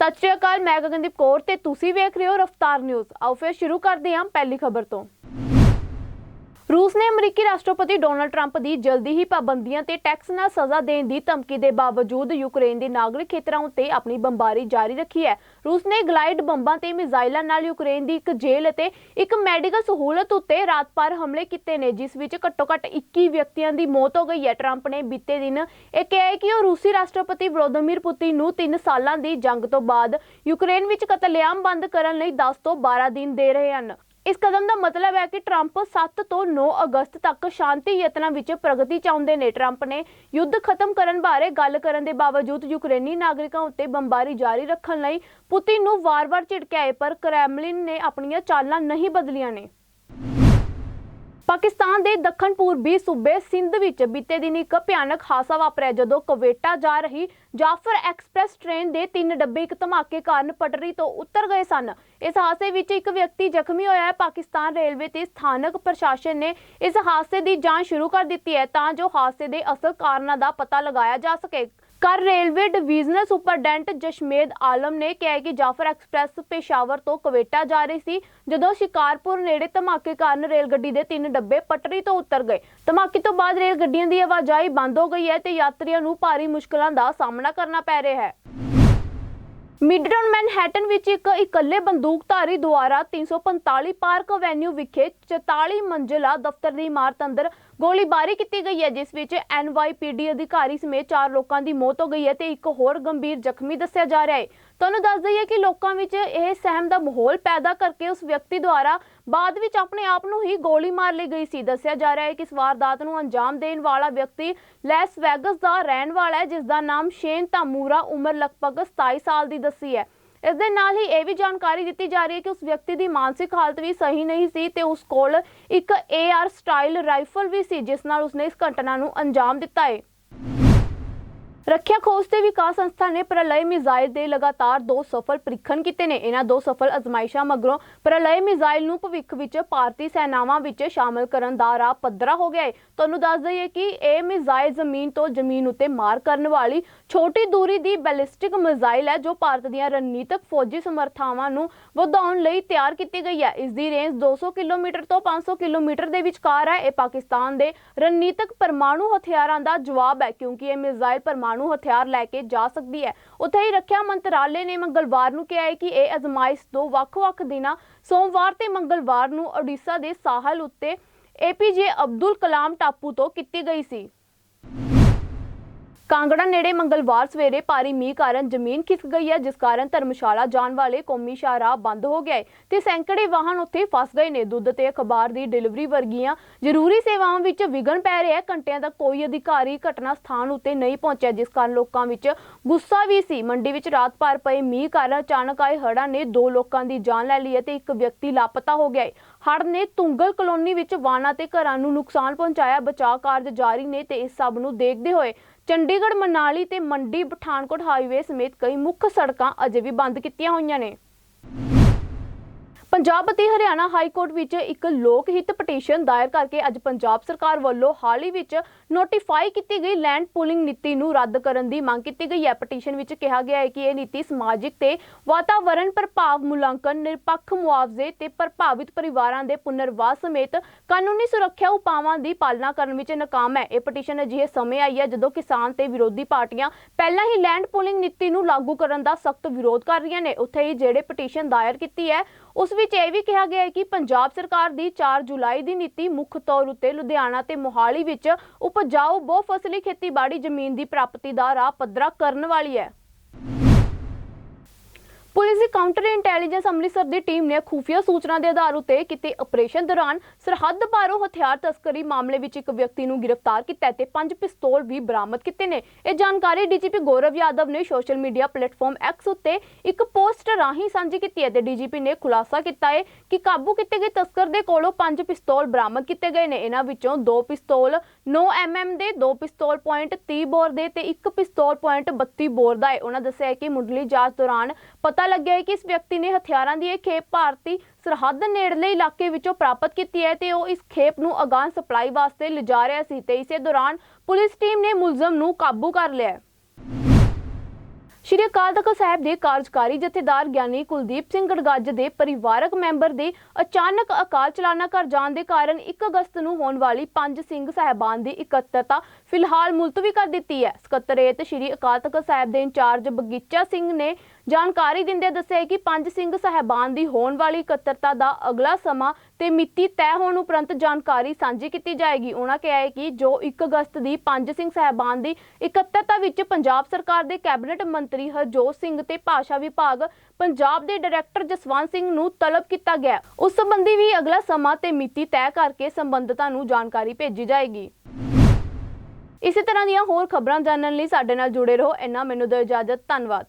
ਸਤਿ ਸ਼੍ਰੀ ਅਕਾਲ, ਮੈਂ ਗਗਨਦੀਪ ਕੌਰ ਤੇ ਤੁਸੀਂ ਵੇਖ ਰਹੇ ਹੋ ਰਫਤਾਰ ਨਿਊਜ਼। ਆਓ ਫਿਰ ਸ਼ੁਰੂ ਕਰਦੇ ਹਾਂ ਪਹਿਲੀ ਖਬਰ ਤੋਂ। ਰੂਸ ਨੇ ਅਮਰੀਕੀ ਰਾਸ਼ਟਰਪਤੀ ਡੋਨਲਡ ਟਰੰਪ ਦੀ ਜਲਦੀ ਹੀ ਪਾਬੰਦੀਆਂ ਤੇ ਟੈਕਸ ਨਾਲ ਸਜ਼ਾ ਦੇਣ ਦੀ ਧਮਕੀ ਦੇ ਬਾਵਜੂਦ ਯੂਕਰੇਨ ਦੇ ਨਾਗਰਿਕ ਖੇਤਰਾਂ ਉੱਤੇ ਆਪਣੀ ਬੰਬਾਰੀ ਜਾਰੀ ਰੱਖੀ ਹੈ। ਰੂਸ ਨੇ ਗਲਾਈਡ ਬੰਬਾਂ ਤੇ ਮਿਜ਼ਾਈਲਾਂ ਨਾਲ ਯੂਕਰੇਨ ਦੀ ਇੱਕ ਜੇਲ੍ਹ ਅਤੇ ਇੱਕ ਮੈਡੀਕਲ ਸਹੂਲਤ ਉੱਤੇ ਰਾਤ ਭਰ ਹਮਲੇ ਕੀਤੇ ਨੇ, ਜਿਸ ਵਿੱਚ ਘੱਟੋ-ਘੱਟ 21 ਵਿਅਕਤੀਆਂ ਦੀ ਮੌਤ ਹੋ ਗਈ ਹੈ। ਟਰੰਪ ਨੇ ਬੀਤੇ ਦਿਨ ਇਹ ਕਿਹਾ ਕਿ ਉਹ ਰੂਸੀ ਰਾਸ਼ਟਰਪਤੀ ਵਲੋਦੀਮੀਰ ਪੁਤਿਨ ਨੂੰ 3 ਸਾਲਾਂ ਦੀ ਜੰਗ ਤੋਂ ਬਾਅਦ ਯੂਕਰੇਨ ਵਿੱਚ ਕਤਲੇਆਮ ਬੰਦ ਕਰਨ ਲਈ 10 ਤੋਂ 12 ਦਿਨ ਦੇ ਰਹੇ ਹਨ। ਇਸ ਕਦਮ ਦਾ ਮਤਲਬ ਹੈ ਕਿ ਟਰੰਪ 7 ਤੋਂ 9 ਅਗਸਤ ਤੱਕ ਸ਼ਾਂਤੀ ਯਤਨਾਂ ਵਿੱਚ ਪ੍ਰਗਤੀ ਚਾਹੁੰਦੇ ਨੇ। ਟਰੰਪ ਨੇ ਯੁੱਧ ਖਤਮ ਕਰਨ ਬਾਰੇ ਗੱਲ ਕਰਨ ਦੇ ਬਾਵਜੂਦ ਯੂਕਰੇਨੀ ਨਾਗਰਿਕਾਂ ਉੱਤੇ ਬੰਬਾਰੀ ਜਾਰੀ ਰੱਖਣ ਲਈ ਪੁਤਿਨ ਨੂੰ ਵਾਰ-ਵਾਰ ਝਿੜਕਿਆ ਹੈ, ਪਰ ਕ੍ਰੈਮਲਿਨ ਨੇ ਆਪਣੀਆਂ ਚਾਲਾਂ ਨਹੀਂ ਬਦਲੀਆਂ ਨੇ। ਪਾਕਿਸਤਾਨ ਦੇ ਦੱਖਣ ਪੂਰਬੀ ਸੂਬੇ ਸਿੰਧ ਵਿੱਚ ਬੀਤੇ ਦਿਨ ਇੱਕ ਭਿਆਨਕ ਹਾਦਸਾ ਵਾਪਰਿਆ ਜਦੋਂ ਕਵੇਟਾ ਜਾ ਰਹੀ ਜਾਫਰ ਐਕਸਪ੍ਰੈਸ ਟ੍ਰੇਨ ਦੇ ਤਿੰਨ ਡੱਬੇ ਇੱਕ ਧਮਾਕੇ ਕਾਰਨ ਪਟੜੀ ਤੋਂ ਉਤਰ ਗਏ ਸਨ। ਇਸ ਹਾਦਸੇ ਵਿੱਚ ਇੱਕ ਵਿਅਕਤੀ ਜ਼ਖਮੀ ਹੋਇਆ ਹੈ। ਪਾਕਿਸਤਾਨ ਰੇਲਵੇ ਤੇ ਸਥਾਨਕ ਪ੍ਰਸ਼ਾਸਨ ਨੇ ਇਸ ਹਾਦਸੇ ਦੀ ਜਾਂਚ ਸ਼ੁਰੂ ਕਰ ਦਿੱਤੀ ਹੈ ਤਾਂ ਜੋ ਹਾਦਸੇ ਦੇ ਅਸਲ ਕਾਰਨਾਂ ਦਾ ਪਤਾ ਲਗਾਇਆ ਜਾ ਸਕੇ। ਕਰ railway divisional superintendent Jashmed Alam ਨੇ ਕਿਹਾ ਕਿ ਜਾਫਰ ਐਕਸਪ੍ਰੈਸ ਪੇਸ਼ਾਵਰ ਤੋਂ ਕਵੇਟਾ ਜਾ ਰਹੀ ਸੀ, ਜਦੋਂ ਸ਼ਿਕਾਰਪੁਰ ਨੇੜੇ ਧਮਾਕੇ ਕਾਰਨ ਰੇਲ ਗੱਡੀ ਦੇ ਤਿੰਨ ਡੱਬੇ ਪਟੜੀ ਤੋਂ ਉਤਰ ਗਏ। ਧਮਾਕੇ ਤੋਂ ਬਾਅਦ ਰੇਲ ਗੱਡੀਆਂ ਦੀ ਆਵਾਜਾਈ ਬੰਦ ਹੋ ਗਈ ਹੈ ਤੇ ਯਾਤਰੀਆਂ ਨੂੰ ਭਾਰੀ ਮੁਸ਼ਕਲਾਂ ਦਾ ਸਾਹਮਣਾ ਕਰਨਾ ਪੈ ਰਿਹਾ ਹੈ। ਮਿਡਟਾਊਨ ਮੈਨਹੈਟਨ ਵਿੱਚ ਇੱਕ ਇਕੱਲੇ ਬੰਦੂਕਧਾਰੀ ਦੁਆਰਾ 345 ਪਾਰਕ ਐਵੇਨਿਊ ਵਿਖੇ 44 ਮੰਜ਼ਿਲਾ ਦਫ਼ਤਰ ਦੀ ਇਮਾਰਤ ਅੰਦਰ ਗੋਲੀਬਾਰੀ ਕੀਤੀ ਗਈ ਹੈ, ਜਿਸ ਵਿੱਚ ਐਨਵਾਈਪੀਡੀ ਅਧਿਕਾਰੀ ਸਮੇਤ 4 ਲੋਕਾਂ ਦੀ ਮੌਤ ਹੋ ਗਈ ਹੈ ਤੇ ਇੱਕ ਹੋਰ ਗੰਭੀਰ ਜ਼ਖਮੀ ਦੱਸਿਆ ਜਾ ਰਿਹਾ ਹੈ। ਤੁਹਾਨੂੰ ਦੱਸ ਦਈਏ ਕਿ ਲੋਕਾਂ ਵਿੱਚ ਇਹ ਸਹਿਮ ਦਾ ਮਾਹੌਲ ਪੈਦਾ ਕਰਕੇ ਉਸ ਵਿਅਕਤੀ ਦੁਆਰਾ ਬਾਅਦ ਵਿੱਚ ਆਪਣੇ ਆਪ ਨੂੰ ਹੀ ਗੋਲੀ ਮਾਰ ਲਈ ਗਈ ਸੀ। ਦੱਸਿਆ ਜਾ ਰਿਹਾ ਹੈ ਕਿ ਇਸ ਵਾਰਦਾਤ ਨੂੰ ਅੰਜਾਮ ਦੇਣ ਵਾਲਾ ਵਿਅਕਤੀ ਲੈਸ ਵੈਗਸ ਦਾ ਰਹਿਣ ਵਾਲਾ ਹੈ, ਜਿਸ ਦਾ ਨਾਮ ਸ਼ੇਨ ਤਾਮੂਰਾ ਉਮਰ ਲਗਭਗ 27 ਸਾਲ ਦੀ ਦੱਸੀ ਹੈ। ਇਸ ਦੇ ਨਾਲ ਹੀ ਇਹ ਵੀ ਜਾਣਕਾਰੀ ਦਿੱਤੀ ਜਾ ਰਹੀ ਹੈ ਕਿ ਉਸ ਵਿਅਕਤੀ ਦੀ ਮਾਨਸਿਕ ਹਾਲਤ ਵੀ ਸਹੀ ਨਹੀਂ ਸੀ ਤੇ ਉਸ ਕੋਲ ਇੱਕ AR ਸਟਾਈਲ ਰਾਈਫਲ ਵੀ ਸੀ, ਜਿਸ ਨਾਲ ਉਸਨੇ ਇਸ ਘਟਨਾ ਨੂੰ ਅੰਜਾਮ ਦਿੱਤਾ ਹੈ। ਰੱਖਿਆ ਖੋਜ ਤੇ ਵਿਕਾਸ ਸੰਸਥਾ ਨੇ ਪ੍ਰਲय ਮਿਜ਼ਾਈਲ ਦੇ ਲਗਾਤਾਰ ਦੋ ਸਫਲ ਪ੍ਰੀਖਣ ਕੀਤੇ ਨੇ। ਇਹਨਾਂ ਦੋ ਸਫਲ ਅਜ਼ਮਾਇਸ਼ਾਂ ਮਗਰੋਂ ਪ੍ਰਲय ਮਿਜ਼ਾਈਲ ਨੂੰ ਭਵਿੱਖ ਵਿੱਚ ਭਾਰਤੀ ਸੈਨਾਵਾਂ ਵਿੱਚ ਸ਼ਾਮਲ ਕਰਨ ਦਾ ਰਾਹ ਪੱਧਰਾ ਹੋ ਗਿਆ ਹੈ ਤੁਹਾਨੂੰ ਦੱਸ ਦਈਏ ਕਿ ਇਹ ਮਿਜ਼ਾਈਲ ਜ਼ਮੀਨ ਤੋਂ ਜ਼ਮੀਨ ਉੱਤੇ ਮਾਰ ਕਰਨ ਵਾਲੀ ਛੋਟੀ ਦੂਰੀ ਦੀ ਬੈਲਿਸਟਿਕ ਮਿਜ਼ਾਈਲ ਹੈ, ਜੋ ਭਾਰਤ ਦੀਆਂ ਰਣਨੀਤਕ ਫੌਜੀ ਸਮਰਥਾਵਾਂ ਨੂੰ ਵਧਾਉਣ ਲਈ ਤਿਆਰ ਕੀਤੀ ਗਈ ਹੈ। ਇਸ ਦੀ ਰੇਂਜ 200 ਕਿਲੋਮੀਟਰ ਤੋਂ 500 ਕਿਲੋਮੀਟਰ ਦੇ ਵਿਚਕਾਰ ਹੈ। ਇਹ ਪਾਕਿਸਤਾਨ ਦੇ ਰਣਨੀਤਕ ਪਰਮਾਣੂ ਹਥਿਆਰਾਂ ਦਾ ਜਵਾਬ ਹੈ, ਕਿਉਂਕਿ ਇਹ ਮਿਜ਼ਾਈਲ ਪਰਮਾਣੂ ਹਥਿਆਰ ਲੈ ਕੇ ਜਾ ਸਕਦੀ ਹੈ। ਉੱਥੇ ਹੀ ਰੱਖਿਆ ਮੰਤਰਾਲੇ ਨੇ ਮੰਗਲਵਾਰ ਨੂੰ ਕਿਹਾ ਹੈ ਕਿ ਇਹ ਅਜ਼ਮਾਇਸ਼ ਦੋ ਵੱਖ-ਵੱਖ ਦਿਨਾਂ, ਸੋਮਵਾਰ ਤੇ ਮੰਗਲਵਾਰ ਨੂੰ ਓਡੀਸ਼ਾ ਦੇ ਸਾਹਲ ਉੱਤੇ ਏਪੀਜੇ ਅਬਦੁਲ ਕਲਾਮ ਟਾਪੂ ਤੋਂ ਕੀਤੀ ਗਈ ਸੀ। ਕਾਂਗੜਾ ਨੇੜੇ ਮੰਗਲਵਾਰ ਸਵੇਰੇ ਭਾਰੀ ਮੀਂਹ ਕਾਰਨ ਜ਼ਮੀਨ ਖਿਸਕ ਗਈ ਹੈ, ਜਿਸ ਕਾਰਨ ਧਰਮਸ਼ਾਲਾ ਜਾਣ ਵਾਲੇ ਕੌਮੀ ਸ਼ਾਹਰਾਹ ਬੰਦ ਹੋ ਗਿਆ ਹੈ ਤੇ ਸੈਂਕੜੇ ਵਾਹਨ ਉੱਥੇ ਫਸ ਗਏ ਨੇ। ਦੁੱਧ ਤੇ ਅਖਬਾਰ ਦੀ ਡਿਲੀਵਰੀ ਵਰਗੀਆਂ ਜ਼ਰੂਰੀ ਸੇਵਾਵਾਂ ਵਿੱਚ ਵਿਘਨ ਪੈ ਰਿਹਾ ਹੈ। ਘੰਟਿਆਂ ਤੱਕ ਕੋਈ ਅਧਿਕਾਰੀ ਘਟਨਾ ਸਥਾਨ ਉੱਤੇ ਨਹੀਂ ਪਹੁੰਚਿਆ, ਜਿਸ ਕਾਰਨ ਲੋਕਾਂ ਵਿੱਚ ਗੁੱਸਾ ਵੀ ਸੀ। ਮੰਡੀ ਵਿੱਚ ਰਾਤ ਭਰ ਪਏ ਮੀਂਹ ਕਾਰਨ ਅਚਾਨਕ ਆਏ ਹੜ੍ਹਾਂ ਨੇ ਦੋ ਲੋਕਾਂ ਦੀ ਜਾਨ ਲੈ ਲਈ ਹੈ ਤੇ ਇੱਕ ਵਿਅਕਤੀ ਲਾਪਤਾ ਹੋ ਗਿਆ ਹੈ। ਹੜ ਨੇ ਤੁੰਗਲ ਕਲੋਨੀ ਵਿੱਚ ਵਾਹਨਾਂ ਤੇ ਘਰਾਂ ਨੂੰ ਨੁਕਸਾਨ ਪਹੁੰਚਾਇਆ। ਬਚਾਅ ਕਾਰਜ ਜਾਰੀ ਨੇ ਤੇ ਇਸ ਸਭ ਨੂੰ ਦੇਖਦੇ ਹੋਏ ਚੰਡੀਗੜ੍ਹ, ਮਨਾਲੀ ਤੇ ਮੰਡੀ, ਪਠਾਨਕੋਟ ਹਾਈਵੇ ਸਮੇਤ ਕਈ ਮੁੱਖ ਸੜਕਾਂ ਅਜੇ ਵੀ ਬੰਦ ਕੀਤੀਆਂ ਹੋਈਆਂ ਨੇ। ਪੰਜਾਬ ਅਤੇ ਹਰਿਆਣਾ ਹਾਈ ਕੋਰਟ ਵਿੱਚ ਇੱਕ ਲੋਕ ਹਿੱਤ ਪਟੀਸ਼ਨ ਦਾਇਰ ਕਰਕੇ ਅੱਜ ਪੰਜਾਬ ਸਰਕਾਰ ਵੱਲੋਂ ਹਾਲ ਹੀ ਵਿੱਚ ਨੋਟੀਫਾਈ ਕੀਤੀ ਗਈ ਲੈਂਡ ਪੂਲਿੰਗ ਨੀਤੀ ਨੂੰ ਰੱਦ ਕਰਨ ਦੀ ਮੰਗ ਕੀਤੀ ਗਈ ਹੈ। ਪਟੀਸ਼ਨ ਵਿੱਚ ਕਿਹਾ ਗਿਆ ਹੈ ਕਿ ਇਹ ਨੀਤੀ ਸਮਾਜਿਕ ਤੇ ਵਾਤਾਵਰਣ ਪ੍ਰਭਾਵ, ਮੁਲਾਂਕਣ, ਨਿਰਪੱਖ ਮੁਆਵਜ਼ੇ ਤੇ ਪ੍ਰਭਾਵਿਤ ਪਰਿਵਾਰਾਂ ਦੇ ਪੁਨਰਵਾਸ ਸਮੇਤ ਕਾਨੂੰਨੀ ਸੁਰੱਖਿਆ ਉਪਾਵਾਂ ਦੀ ਪਾਲਣਾ ਕਰਨ ਵਿੱਚ ਨਾਕਾਮ ਹੈ। ਇਹ ਪਟੀਸ਼ਨ ਅਜਿਹੇ ਸਮੇਂ ਆਈ ਹੈ ਜਦੋਂ ਕਿਸਾਨ ਤੇ ਵਿਰੋਧੀ ਪਾਰਟੀਆਂ ਪਹਿਲਾਂ ਹੀ ਲੈਂਡ ਪੂਲਿੰਗ ਨੀਤੀ ਨੂੰ ਲਾਗੂ ਕਰਨ ਦਾ ਸਖਤ ਵਿਰੋਧ ਕਰ ਰਹੀਆਂ ਨੇ। ਉੱਥੇ ਹੀ ਜਿਹੜੇ ਪਟੀਸ਼ਨ ਦਾਇਰ ਕੀਤੀ ਹੈ ਉਸ ਵਿੱਚ ਇਹ ਵੀ ਕਿਹਾ ਗਿਆ ਹੈ ਕਿ ਪੰਜਾਬ ਸਰਕਾਰ ਦੀ 4 ਜੁਲਾਈ ਦੀ ਨੀਤੀ ਮੁੱਖ ਤੌਰ ਉੱਤੇ ਲੁਧਿਆਣਾ ਤੇ ਮੋਹਾਲੀ ਵਿੱਚ ਉਪਜਾਊ ਬਹੁਫਸਲੀ ਖੇਤੀਬਾੜੀ ਜ਼ਮੀਨ ਦੀ ਪ੍ਰਾਪਤੀ ਦਾ ਰਾਹ ਪੱਧਰਾ ਕਰਨ ਵਾਲੀ ਹੈ। ਪੁਲਿਸ ਦੀ ਕਾਊਂਟਰ ਇੰਟੈਲੀਜੈਂਸ ਅੰਮ੍ਰਿਤਸਰ ਦੀ ਟੀਮ ਨੇ ਖੂਫੀਆ ਸੂਚਨਾ ਦੇ ਆਧਾਰ ਉਤੇ ਕੀਤੇ ਆਪਰੇਸ਼ਨ ਦੌਰਾਨ ਸਰਹੱਦ ਪਾਰੋਂ ਹਥਿਆਰ ਤਸਕਰੀ ਮਾਮਲੇ ਵਿੱਚ ਇੱਕ ਵਿਅਕਤੀ ਨੂੰ ਗ੍ਰਿਫਤਾਰ ਕੀਤਾ ਤੇ ਪੰਜ ਪਿਸਤੌਲ ਵੀ ਬਰਾਮਦ ਕੀਤੇ ਨੇ। ਇਹ ਜਾਣਕਾਰੀ ਡੀਜੀਪੀ ਗੌਰਵ ਯਾਦਵ ਨੇ ਸੋਸ਼ਲ ਮੀਡੀਆ ਪਲੇਟਫਾਰਮ ਐਕਸ ਉੱਤੇ ਇੱਕ ਪੋਸਟ ਰਾਹੀਂ ਸਾਂਝੀ ਕੀਤੀ ਹੈ ਤੇ ਡੀਜੀਪੀ ਨੇ ਖੁਲਾਸਾ ਕੀਤਾ ਹੈ ਕਿ ਕਾਬੂ ਕੀਤੇ ਗਏ ਤਸਕਰ ਦੇ ਕੋਲੋਂ ਪੰਜ ਪਿਸਤੌਲ ਬਰਾਮਦ ਕੀਤੇ ਗਏ ਨੇ। ਇਹਨਾਂ ਵਿੱਚੋਂ ਦੋ ਪਿਸਤੌਲ 9 mm ਦੇ, ਦੋ ਪਿਸਤੌਲ .30 ਬੋਰ ਦੇ ਤੇ ਇੱਕ ਪਿਸਤੌਲ .32 ਬੋਰ ਦਾ ਹੈ। ਉਹਨਾਂ ਦੱਸਿਆ ਹੈ ਕਿ ਮੁੱਢਲੀ ਜਾਂਚ ਦੌਰਾਨ ਪਤਾ ਲੱਗਿਆ ਹੈ ਕਿ ਇਸ ਵਿਅਕਤੀ ਨੇ ਹਥਿਆਰਾਂ ਦੀ ਇਹ ਖੇਪ ਭਾਰਤੀ ਸਰਹੱਦ ਨੇੜਲੇ ਇਲਾਕੇ ਵਿੱਚੋਂ ਪ੍ਰਾਪਤ ਕੀਤੀ ਹੈ ਤੇ ਉਹ ਇਸ ਖੇਪ ਨੂੰ ਅਗਾਂਹ ਸਪਲਾਈ ਵਾਸਤੇ ਲਿਜਾ ਰਿਹਾ ਸੀ ਤੇ ਇਸੇ ਦੌਰਾਨ ਪੁਲਿਸ ਟੀਮ ਨੇ ਮੁਲਜ਼ਮ ਨੂੰ ਕਾਬੂ ਕਰ ਲਿਆ ਸ਼੍ਰੀ ਅਕਾਲ ਤਖਤ ਸਾਹਿਬ ਦੇ ਕਾਰਜਕਾਰੀ ਜਥੇਦਾਰ ਗਿਆਨੀ ਕੁਲਦੀਪ ਸਿੰਘ ਗੜਗੱਜ ਦੇ ਪਰਿਵਾਰਕ ਮੈਂਬਰ ਦੇ ਅਚਾਨਕ ਅਕਾਲ ਚਲਾਣਾ ਕਰ ਜਾਣ ਦੇ ਕਾਰਨ 1 ਅਗਸਤ ਨੂੰ ਹੋਣ ਵਾਲੀ ਪੰਜ ਸਿੰਘ ਸਾਹਿਬਾਨ ਦੀ ਇਕੱਤਰਤਾ ਫਿਲਹਾਲ ਮੁਲਤਵੀ ਕਰ ਦਿੱਤੀ ਹੈ। ਸਕੱਤਰੇਤ ਸ਼੍ਰੀ ਅਕਾਲ ਤਖਤ ਸਾਹਿਬ ਦੇ ਇੰਚਾਰਜ ਬਗੀਚਾ ਸਿੰਘ ਨੇ ਜਾਣਕਾਰੀ ਦਿੰਦੇ ਦੱਸਿਆ ਕਿ ਪੰਜ ਸਿੰਘ ਸਾਹਿਬਾਨ ਦੀ ਹੋਣ ਵਾਲੀ ਇਕੱਤਰਤਾ ਦਾ ਅਗਲਾ ਸਮਾਂ ਤੇ ਮਿਤੀ ਤੈਅ ਹੋਣ ਉਪਰੰਤ ਜਾਣਕਾਰੀ ਸਾਂਝੀ ਕੀਤੀ ਜਾਏਗੀ। ਉਹਨਾਂ ਕਿਹਾ ਹੈ ਕਿ ਜੋ 1 ਅਗਸਤ ਦੀ ਪੰਜ ਸਿੰਘ ਸਾਹਿਬਾਨ ਦੀ ਇਕੱਤਰਤਾ ਵਿੱਚ ਪੰਜਾਬ ਸਰਕਾਰ ਦੇ ਕੈਬਨਿਟ ਮੰਤਰੀ ਹਰਜੋਤ ਸਿੰਘ ਤੇ ਭਾਸ਼ਾ ਵਿਭਾਗ ਪੰਜਾਬ ਦੇ ਡਾਇਰੈਕਟਰ ਜਸਵੰਤ ਸਿੰਘ ਨੂੰ ਤਲਬ ਕੀਤਾ ਗਿਆ। ਉਸ ਸੰਬੰਧੀ ਵੀ ਅਗਲਾ ਸਮਾਂ ਤੇ ਮਿਤੀ ਤੈਅ ਕਰਕੇ ਸੰਬੰਧਤਾਂ ਨੂੰ ਜਾਣਕਾਰੀ ਭੇਜੀ ਜਾਏਗੀ। ਇਸੇ ਤਰ੍ਹਾਂ ਦੀਆਂ ਹੋਰ ਖਬਰਾਂ ਜਾਣਨ ਲਈ ਸਾਡੇ ਨਾਲ ਜੁੜੇ ਰਹੋ। ਇੰਨਾ ਮੈਨੂੰ ਦਿਓ ਇਜਾਜ਼ਤ। ਧੰਨਵਾਦ।